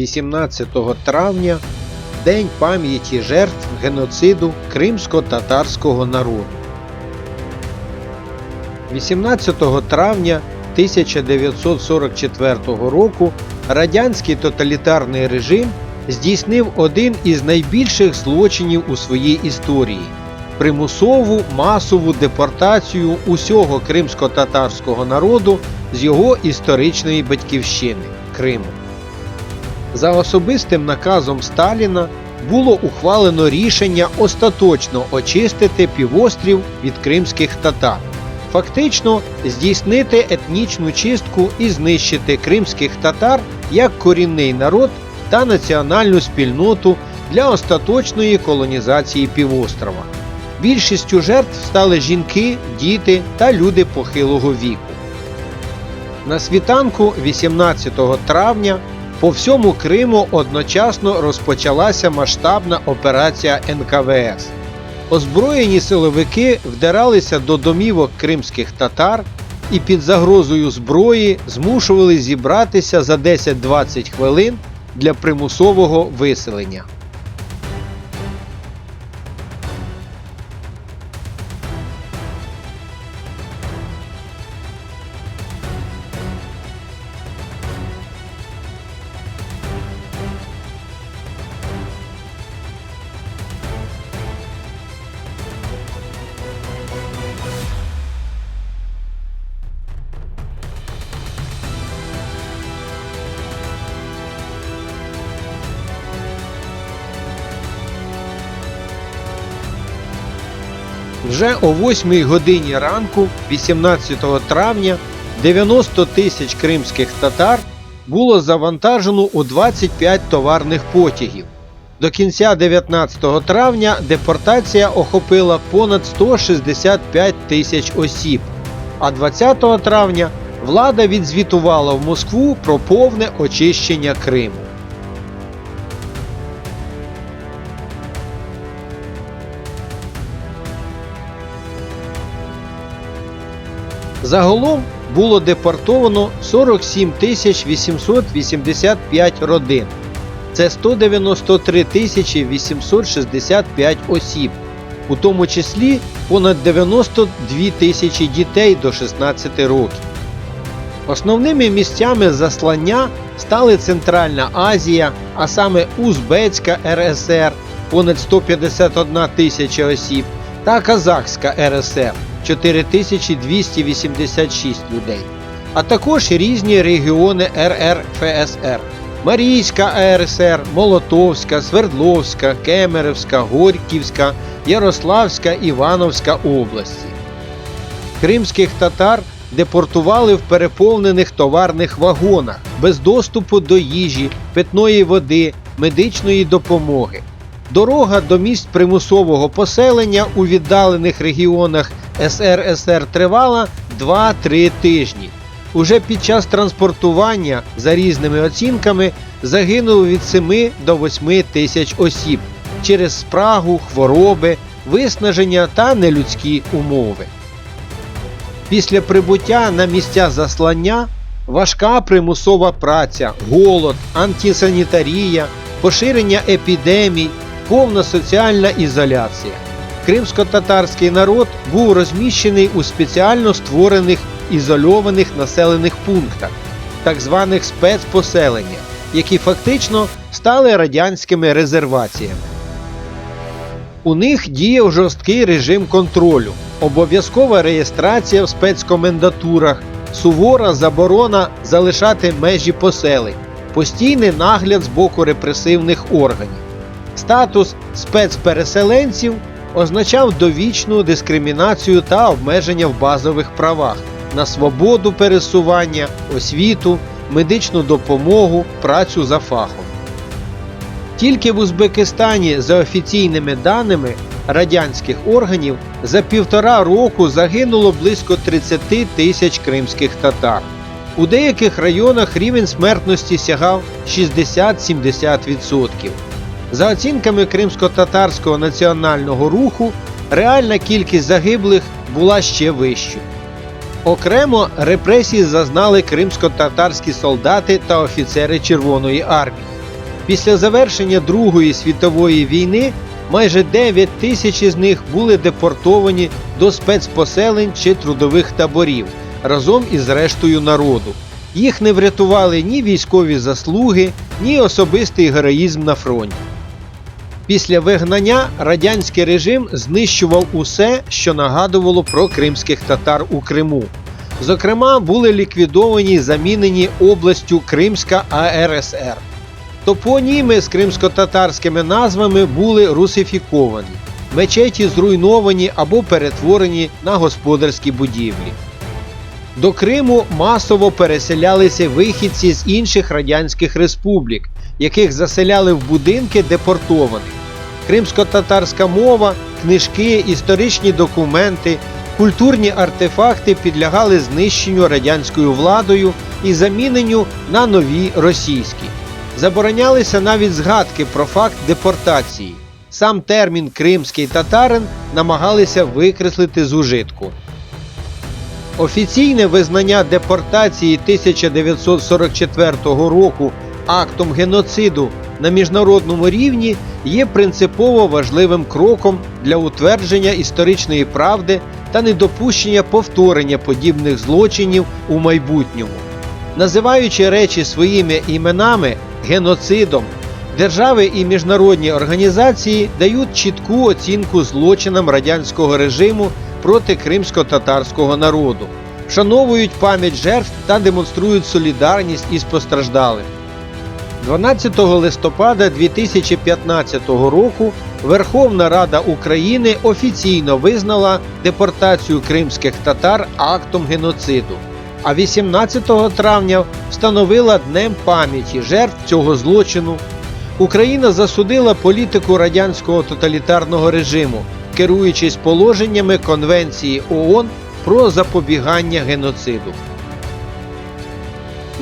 18 травня День пам'яті жертв геноциду кримсько-татарського народу. 18 травня 1944 року радянський тоталітарний режим здійснив один із найбільших злочинів у своїй історії примусову масову депортацію усього кримсько-татарського народу з його історичної батьківщини Криму. За особистим наказом Сталіна було ухвалено рішення остаточно очистити півострів від кримських татар, фактично здійснити етнічну чистку і знищити кримських татар як корінний народ та національну спільноту для остаточної колонізації півострова. Більшістю жертв стали жінки, діти та люди похилого віку. На світанку 18 травня по всьому Криму одночасно розпочалася масштабна операція НКВС. Озброєні силовики вдиралися до домівок кримських татар і під загрозою зброї змушували зібратися за 10-20 хвилин для примусового виселення. Вже о 8 годині ранку, 18 травня, 90 тисяч кримських татар було завантажено у 25 товарних потягів. До кінця 19 травня депортація охопила понад 165 тисяч осіб, а 20 травня влада відзвітувала в Москву про повне очищення Криму. Загалом було депортовано 47 тисяч 885 родин. Це 193 тисячі 865 осіб, у тому числі понад 92 тисячі дітей до 16 років. Основними місцями заслання стали Центральна Азія, а саме Узбецька РСР понад 151 тисяча осіб та Казахська РСР 4286 людей, а також різні регіони РРФСР Марійська АРСР, Молотовська, Свердловська, Кемерівська, Горьківська, Ярославська, Івановська області. Кримських татар депортували в переповнених товарних вагонах без доступу до їжі, питної води, медичної допомоги. Дорога до місць примусового поселення у віддалених регіонах СРСР тривала 2-3 тижні. Уже під час транспортування, за різними оцінками, загинуло від 7 до 8 тисяч осіб через спрагу, хвороби, виснаження та нелюдські умови. Після прибуття на місця заслання важка примусова праця, голод, антисанітарія, поширення епідемій, повна соціальна ізоляція. Кримсько-татарський народ був розміщений у спеціально створених ізольованих населених пунктах, так званих спецпоселеннях, які фактично стали радянськими резерваціями. У них діяв жорсткий режим контролю, обов'язкова реєстрація в спецкомендатурах, сувора заборона залишати межі поселень, постійний нагляд з боку репресивних органів. Статус спецпереселенців означав довічну дискримінацію та обмеження в базових правах на свободу пересування, освіту, медичну допомогу, працю за фахом. Тільки в Узбекистані, за офіційними даними радянських органів, за півтора року загинуло близько 30 тисяч кримських татар. У деяких районах рівень смертності сягав 60-70%. За оцінками кримсько-татарського національного руху, реальна кількість загиблих була ще вищою. Окремо репресії зазнали кримсько-татарські солдати та офіцери Червоної армії. Після завершення Другої світової війни майже 9 тисяч із них були депортовані до спецпоселень чи трудових таборів разом із рештою народу. Їх не врятували ні військові заслуги, ні особистий героїзм на фронті. Після вигнання радянський режим знищував усе, що нагадувало про кримських татар у Криму. Зокрема, були ліквідовані замінені областю Кримська АРСР. Топоніми з кримсько-татарськими назвами були русифіковані, мечеті зруйновані або перетворені на господарські будівлі. До Криму масово переселялися вихідці з інших радянських республік, яких заселяли в будинки депортованих. Кримсько-татарська мова, книжки, історичні документи, культурні артефакти підлягали знищенню радянською владою і заміненню на нові російські. Заборонялися навіть згадки про факт депортації. Сам термін кримський татарин намагалися викреслити з ужитку. Офіційне визнання депортації 1944 року актом геноциду на міжнародному рівні є принципово важливим кроком для утвердження історичної правди та недопущення повторення подібних злочинів у майбутньому. Називаючи речі своїми іменами геноцидом, держави і міжнародні організації дають чітку оцінку злочинам радянського режиму проти кримсько-татарського народу, вшановують пам'ять жертв та демонструють солідарність із постраждалим. 12 листопада 2015 року Верховна Рада України офіційно визнала депортацію кримських татар актом геноциду, а 18 травня встановила Днем пам'яті жертв цього злочину. Україна засудила політику радянського тоталітарного режиму, керуючись положеннями Конвенції ООН про запобігання геноциду.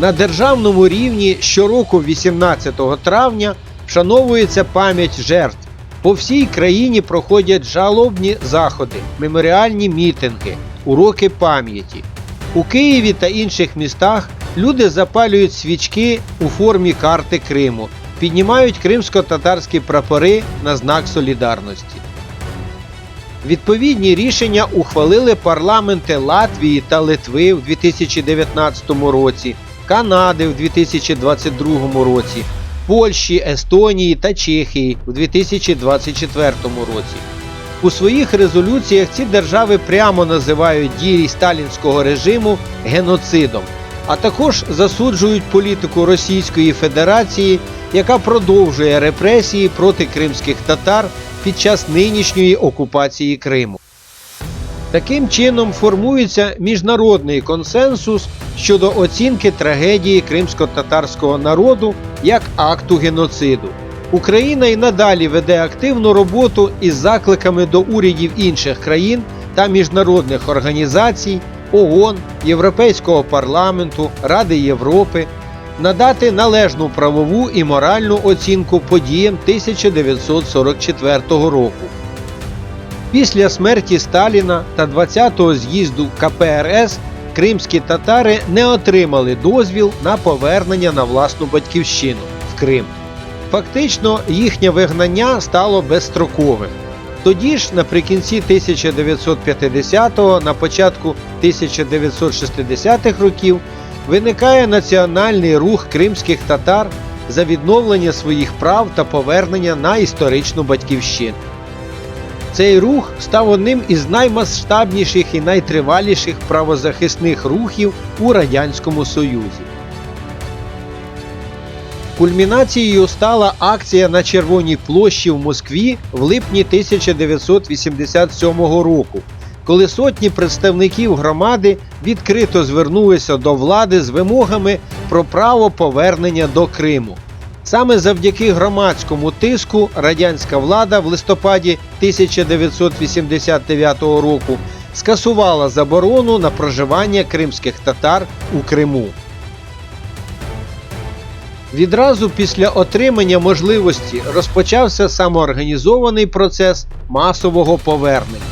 На державному рівні щороку 18 травня вшановується пам'ять жертв. По всій країні проходять жалобні заходи, меморіальні мітинги, уроки пам'яті. У Києві та інших містах люди запалюють свічки у формі карти Криму, піднімають кримсько-татарські прапори на знак солідарності. Відповідні рішення ухвалили парламенти Латвії та Литви в 2019 році, Канади в 2022 році, Польщі, Естонії та Чехії у 2024 році. У своїх резолюціях ці держави прямо називають дії сталінського режиму геноцидом, а також засуджують політику Російської Федерації, яка продовжує репресії проти кримських татар під час нинішньої окупації Криму. Таким чином формується міжнародний консенсус щодо оцінки трагедії кримсько-татарського народу як акту геноциду. Україна й надалі веде активну роботу із закликами до урядів інших країн та міжнародних організацій ООН, Європейського парламенту, Ради Європи надати належну правову і моральну оцінку подіям 1944 року. Після смерті Сталіна та 20-го з'їзду КПРС кримські татари не отримали дозвіл на повернення на власну батьківщину в Крим. Фактично, їхнє вигнання стало безстроковим. Тоді ж, наприкінці 1950-го, на початку 1960-х років, виникає національний рух кримських татар за відновлення своїх прав та повернення на історичну батьківщину. Цей рух став одним із наймасштабніших і найтриваліших правозахисних рухів у Радянському Союзі. Кульмінацією стала акція на Червоній площі в Москві в липні 1987 року, коли сотні представників громади відкрито звернулися до влади з вимогами про право повернення до Криму. Саме завдяки громадському тиску радянська влада в листопаді 1989 року скасувала заборону на проживання кримських татар у Криму. Відразу після отримання можливості розпочався самоорганізований процес масового повернення.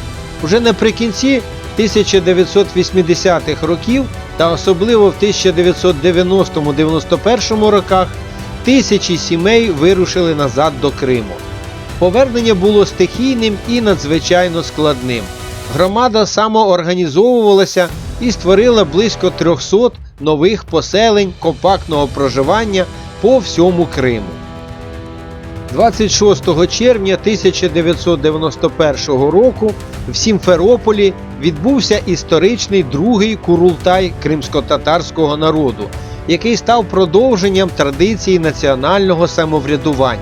Уже наприкінці 1980-х років та особливо в 1990-91 роках тисячі сімей вирушили назад до Криму. Повернення було стихійним і надзвичайно складним. Громада самоорганізовувалася і створила близько 300 нових поселень компактного проживання по всьому Криму. 26 червня 1991 року в Сімферополі відбувся історичний другий курултай кримсько-татарського народу, який став продовженням традиції національного самоврядування,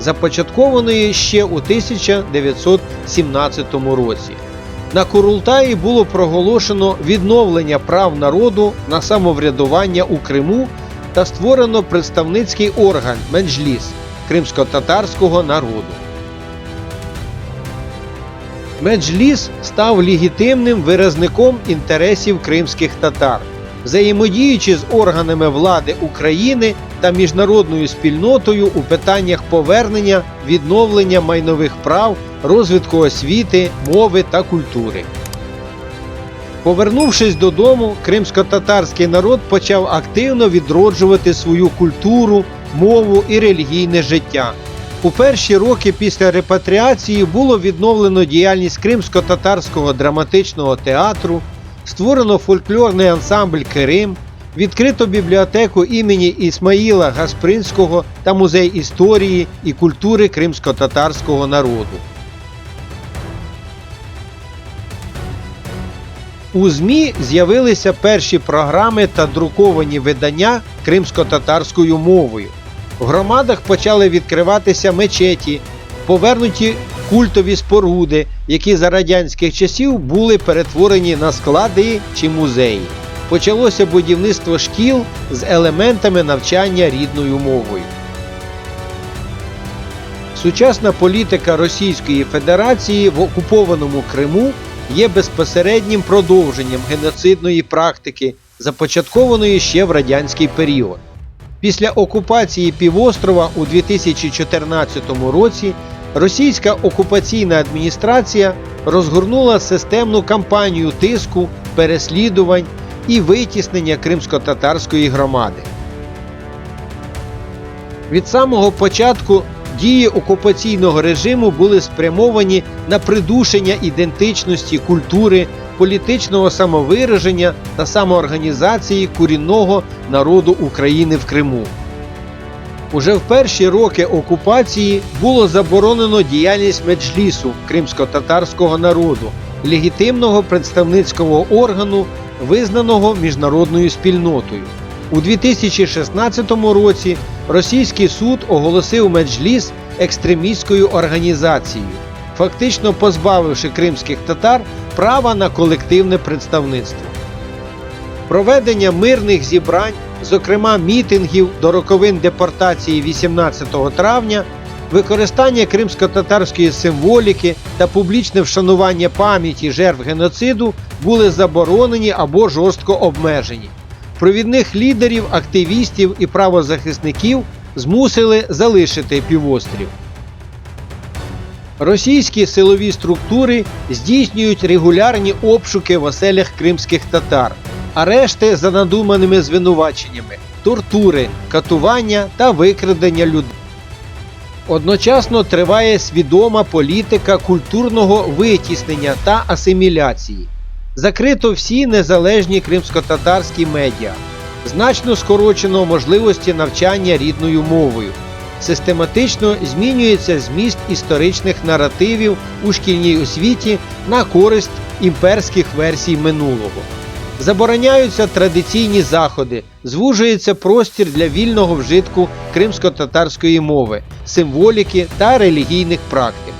започаткованої ще у 1917 році. На Курултаї було проголошено відновлення прав народу на самоврядування у Криму та створено представницький орган Меджліс кримсько-татарського народу. Меджліс став легітимним виразником інтересів кримських татар, взаємодіючи з органами влади України та міжнародною спільнотою у питаннях повернення, відновлення майнових прав, розвитку освіти, мови та культури. Повернувшись додому, кримсько-татарський народ почав активно відроджувати свою культуру, мову і релігійне життя. У перші роки після репатріації було відновлено діяльність кримсько-татарського драматичного театру, створено фольклорний ансамбль Керим, відкрито бібліотеку імені Ісмаїла Гаспринського та музей історії і культури кримсько-татарського народу. У ЗМІ з'явилися перші програми та друковані видання кримсько-татарською мовою. В громадах почали відкриватися мечеті, повернуті культові споруди, які за радянських часів були перетворені на склади чи музеї. Почалося будівництво шкіл з елементами навчання рідною мовою. Сучасна політика Російської Федерації в окупованому Криму є безпосереднім продовженням геноцидної практики, започаткованої ще в радянський період. Після окупації півострова у 2014 році російська окупаційна адміністрація розгорнула системну кампанію тиску, переслідувань і витіснення кримсько-татарської громади. Від самого початку дії окупаційного режиму були спрямовані на придушення ідентичності культури, політичного самовираження та самоорганізації корінного народу України в Криму. Уже в перші роки окупації було заборонено діяльність меджлісу кримсько-татарського народу, легітимного представницького органу, визнаного міжнародною спільнотою. У 2016 році російський суд оголосив меджліс екстремістською організацією, фактично позбавивши кримських татар права на колективне представництво. Проведення мирних зібрань, зокрема мітингів до роковин депортації 18 травня, використання кримсько-татарської символіки та публічне вшанування пам'яті жертв геноциду були заборонені або жорстко обмежені. Провідних лідерів, активістів і правозахисників змусили залишити півострів. Російські силові структури здійснюють регулярні обшуки в оселях кримських татар, арешти за надуманими звинуваченнями, тортури, катування та викрадення людей. Одночасно триває свідома політика культурного витіснення та асиміляції. Закрито всі незалежні кримсько-татарські медіа, значно скорочено можливості навчання рідною мовою. Систематично змінюється зміст історичних наративів у шкільній освіті на користь імперських версій минулого. Забороняються традиційні заходи, звужується простір для вільного вжитку кримсько-татарської мови, символіки та релігійних практик.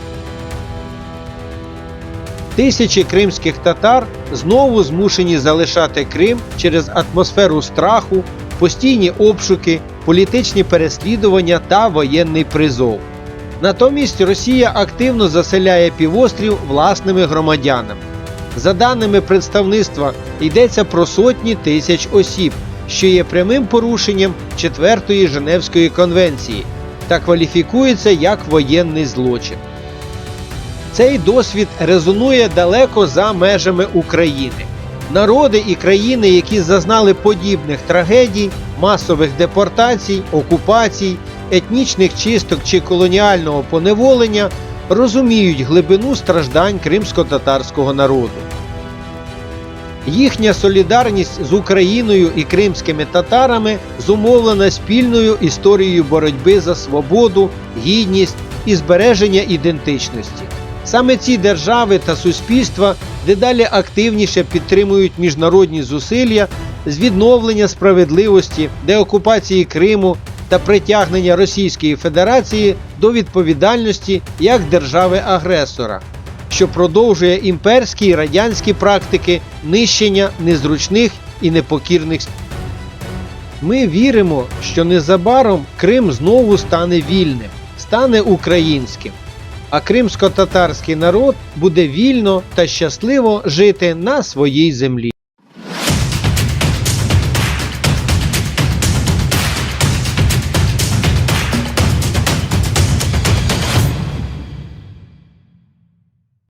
Тисячі кримських татар знову змушені залишати Крим через атмосферу страху, постійні обшуки, політичні переслідування та воєнний призов. Натомість Росія активно заселяє півострів власними громадянами. За даними представництва, йдеться про сотні тисяч осіб, що є прямим порушенням 4-ї Женевської конвенції та кваліфікується як воєнний злочин. Цей досвід резонує далеко за межами України. Народи і країни, які зазнали подібних трагедій, масових депортацій, окупацій, етнічних чисток чи колоніального поневолення розуміють глибину страждань кримсько-татарського народу. Їхня солідарність з Україною і кримськими татарами зумовлена спільною історією боротьби за свободу, гідність і збереження ідентичності. Саме ці держави та суспільства дедалі активніше підтримують міжнародні зусилля з відновлення справедливості, деокупації Криму та притягнення Російської Федерації до відповідальності як держави-агресора, що продовжує імперські і радянські практики нищення незручних і непокірних. Ми віримо, що незабаром Крим знову стане вільним, стане українським, а кримсько-татарський народ буде вільно та щасливо жити на своїй землі.